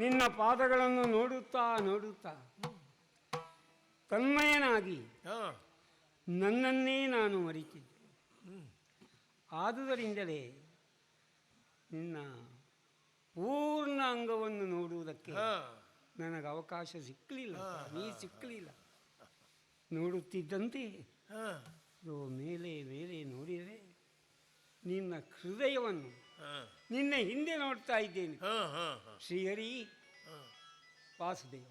ನಿನ್ನ ಪಾದಗಳನ್ನು ನೋಡುತ್ತಾ ನೋಡುತ್ತಾ ತನ್ಮಯನಾಗಿ ನನ್ನನ್ನೇ ನಾನು ಮರಿತಿದ್ದೆ. ಆದುದರಿಂದಲೇ ನಿನ್ನ ಪೂರ್ಣ ಅಂಗವನ್ನು ನೋಡುವುದಕ್ಕೆ ನನಗೆ ಅವಕಾಶ ಸಿಕ್ಕಲಿಲ್ಲ. ನೀ ಸಿಕ್ಕಲಿಲ್ಲ. ನೋಡುತ್ತಿದ್ದಂತೆ ಮೇಲೆ ಮೇಲೆ ನೋಡಿದರೆ ನಿನ್ನ ಹೃದಯವನ್ನು ನಿನ್ನ ಹಿಂದೆ ನೋಡ್ತಾ ಇದ್ದೇನೆ. ಶ್ರೀಹರಿ ವಾಸುದೇವ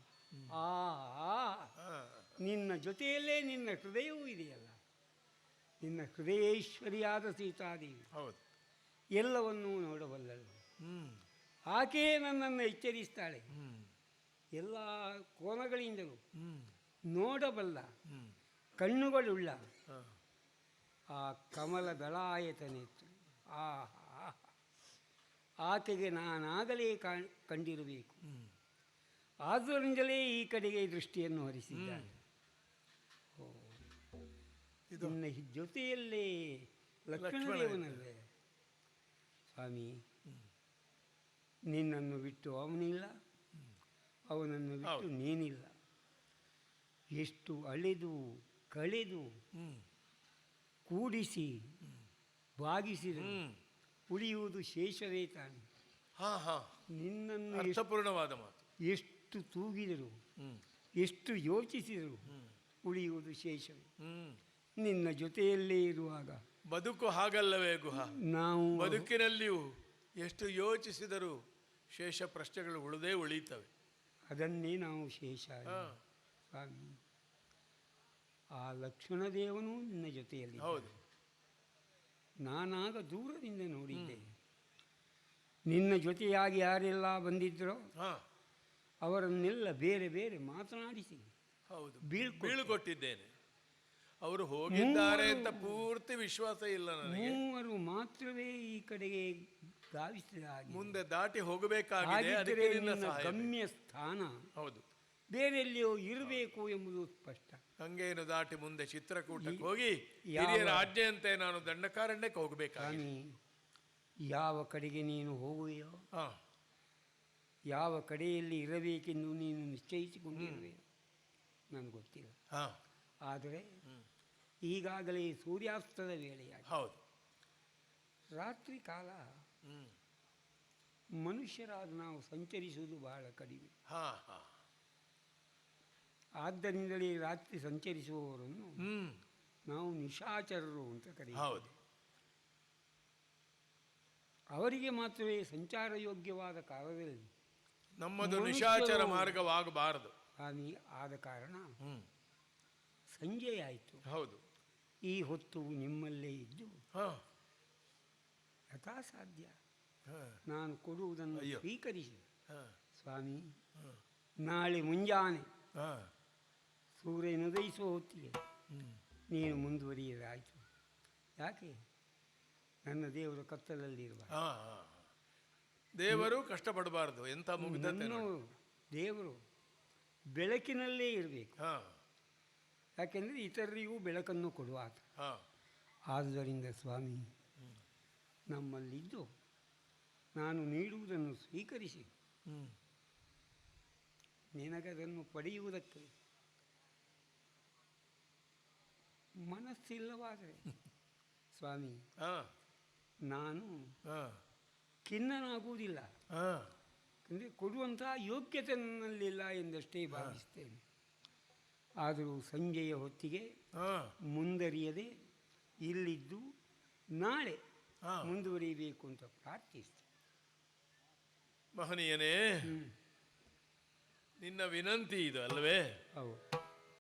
ಆ ನಿನ್ನ ಜೊತೆಯಲ್ಲೇ ನಿನ್ನ ಹೃದಯವೂ ಇದೆಯಲ್ಲ. ನಿನ್ನ ಹೃದಯೇಶ್ವರಿಯಾದ ಸೀತಾದೇವಿ. ಹೌದು. ಎಲ್ಲವನ್ನೂ ನೋಡಬಲ್ಲಳು. ಆಕೆಯೇ ನನ್ನನ್ನು ಎಚ್ಚರಿಸ್ತಾಳೆ. ಎಲ್ಲ ಕೋನಗಳಿಂದಲೂ ನೋಡಬಲ್ಲ ಕಣ್ಣುಗಳುಳ್ಳ ಆ ಕಮಲ ದಳಾಯತನಿತ್ತು ಆ ಆಕೆಗೆ ನಾನಾಗಲೇ ಕಾ- ಕಂಡಿರಬೇಕು. ಆದ್ದರಿಂದಲೇ ಈ ಕಡೆಗೆ ದೃಷ್ಟಿಯನ್ನು ಹರಿಸಿದ್ದಾನೆ. ಓ ಇದು ನಿನ್ನ ಹಿ- ಜೊತೆಯಲ್ಲೇ ಲಕ್ಷ್ಮಣದೇವನಲ್ಲೇ ಸ್ವಾಮಿ ನಿನ್ನನ್ನು ಬಿಟ್ಟು ಅವನಿಲ್ಲ. ಅವನನ್ನು ಬಿಟ್ಟು ನೀನಿಲ್ಲ. ಎಷ್ಟು ಅಳೆದು ಕಳೆದು ಕೂಡಿಸಿ ಬಾಗಿಸಿದ ಉಳಿಯುವುದು ಶೇಷವೇ ತಾನೆ. ಹಾ ಹಾ. ನಿನ್ನನ್ನು ಎಷ್ಟು- ಅರ್ಥಪೂರ್ಣವಾದ ಮಾತು. ಎಷ್ಟು ತೂಗಿದರು ಎಷ್ಟು ಯೋಚಿಸಿದರು ಉಳಿಯುವುದು ಶೇಷವೇ. ನಿನ್ನ ಜೊತೆಯಲ್ಲೇ ಇರುವಾಗ ಬದುಕು ಹಾಗಲ್ಲವೇ ಗುಹ? ನಾವು ಬದುಕಿನಲ್ಲಿಯೂ ಎಷ್ಟು ಯೋಚಿಸಿದರೂ ಶೇಷ ಪ್ರಶ್ನೆಗಳು ಉಳಿದೇ ಉಳಿಯುತ್ತವೆ. ಅದನ್ನೇ ನಾವು ಶೇಷ ಸ್ವಾಮಿ. ಆ ಲಕ್ಷ್ಮಣ ದೇವನು ನಿನ್ನ ಜೊತೆಯಲ್ಲಿ ಹೌದು. ನಾನಾಗ ದೂರದಿಂದ ನೋಡಿದ್ದೆ. ನಿನ್ನ ಜೊತೆಯಾಗಿ ಯಾರೆಲ್ಲ ಬಂದಿದ್ದರೋ ಅವರನ್ನೆಲ್ಲ ಬೇರೆ ಬೇರೆ ಮಾತನಾಡಿಸಿ. ಹೌದು. ಬೀಳ್ಕೊಟ್ಟೆ. ಬೀಳ್ಕೊಟ್ಟಿದ್ದೇನೆ. ಅವರು ಹೋಗಿದ್ದಾರೆ ಅಂತ ಪೂರ್ತಿ ವಿಶ್ವಾಸ ಇಲ್ಲ ನನಗೆ. ಮೂವರು ಮಾತ್ರವೇ ಈ ಕಡೆಗೆ ಧಾವಿಸಿದ ಮುಂದೆ ದಾಟಿ ಹೋಗಬೇಕಾಗಿದೆ. ಗಮ್ಯ ಸ್ಥಾನ ಹೌದು. ಬೇರೆ ಎಲ್ಲಿಯೋ ಇರಬೇಕು ಎಂಬುದು ಸ್ಪಷ್ಟ. ಗಂಗೆಯನ್ನು ದಾಟಿ ಮುಂದೆ ಚಿತ್ರಕೂಟಕ್ಕೆ ಹೋಗಿ ಹಿರಿಯರ ಆಜ್ಞೆಯಂತೆ ನಾನು ದಂಡಕಾರಣ್ಯಕ್ಕೆ ಹೋಗಬೇಕಾಗಿದೆ. ಸ್ವಾಮಿ ಯಾವ ಕಡೆಗೆ ನೀನು ಹೋಗುವೆಯೋ ಯಾವ ಕಡೆಯಲ್ಲಿ ಇರಬೇಕೆಂದು ನೀನು ನಿಶ್ಚಯಿಸಿಕೊಂಡಿರುವೆ. ನನಗೆ ಗೊತ್ತಿಲ್ಲ. ಆದರೆ. ಈಗಾಗಲೇ ಸೂರ್ಯಾಸ್ತದ ವೇಳೆಯಾಗಿ ಹೌದು. ರಾತ್ರಿ ಕಾಲ ಮನುಷ್ಯರಾದ ನಾವು ಸಂಚರಿಸುವುದು ಬಹಳ ಕಡಿಮೆ. ಹಾ ಹಾ. ಆದ್ದರಿಂದಲೇ ರಾತ್ರಿ ಸಂಚರಿಸುವವರನ್ನು ನಾವು ನಿಶಾಚರರು ಅಂತ ಕರೀತೀವಿ ಹೌದು. ಅವರಿಗೆ ಮಾತ್ರವೇ ಸಂಚಾರ ಯೋಗ್ಯವಾದ ಕಾಲದಲ್ಲಿ ನಮ್ಮದು ನಿಶಾಚರ ಮಾರ್ಗವಾಗಬಾರದು. ಆದ ಕಾರಣ ಸಂಜೆಯಾಯಿತು. ಹೌದು. ಈ ಹೊತ್ತು ನಿಮ್ಮಲ್ಲೇ ಇದ್ದು ಹಾ. ಯಥಾ ಸಾಧ್ಯ ಹಾ. ನಾನು ಕೊಡುವುದನ್ನು. ಸ್ವೀಕರಿಸಿ. ಹಾ. ಸ್ವಾಮಿ ಹಾ. ನಾಳೆ ಮುಂಜಾನೆ ಹಾ ಸೂರ್ಯನುದಯಿಸುವ ಹೊತ್ತಿಗೆ. ನೀನು ಮುಂದುವರಿಯದಾಯಿತು. ಯಾಕೆ? ನನ್ನ ದೇವರು ಕತ್ತಲಲ್ಲಿರುವ. ದೇವರು ಕಷ್ಟಪಡಬಾರದು. ಎಂಥ ನೋಡಿ. ದೇವರು ಬೆಳಕಿನಲ್ಲೇ ಇರಬೇಕು. ಯಾಕೆಂದರೆ ಇತರರಿಗೂ ಬೆಳಕನ್ನು ಕೊಡುವ ಆತ. ಆದುದರಿಂದ ಸ್ವಾಮಿ ನಮ್ಮಲ್ಲಿದ್ದು ನಾನು ನೀಡುವುದನ್ನು ಸ್ವೀಕರಿಸಿ. ನಿನಗದನ್ನು ಪಡೆಯುವುದಕ್ಕೆ ಮನಸ್ಸಿಲ್ಲವಾದರೆ. ಸ್ವಾಮಿ ನಾನು ಖಿನ್ನನಾಗುವುದಿಲ್ಲ. ಅಂದರೆ ಕೊಡುವಂತಹ ಯೋಗ್ಯತೆ ನನ್ನಲ್ಲಿಲ್ಲ ಎಂದಷ್ಟೇ ಭಾವಿಸ್ತೇನೆ ಆದರೂ ಸಂಜೆಯ ಹೊತ್ತಿಗೆ ಮುಂದರಿಯದೆ ಇಲ್ಲಿದ್ದು ನಾಳೆ ಮುಂದುವರಿಯಬೇಕು ಅಂತ ಪ್ರಾರ್ಥಿಸ್ತೇನೆ ಮಹನೀಯನೇ ನಿನ್ನ ವಿನಂತಿ ಇದು ಅಲ್ವೇ? ಹೌದು.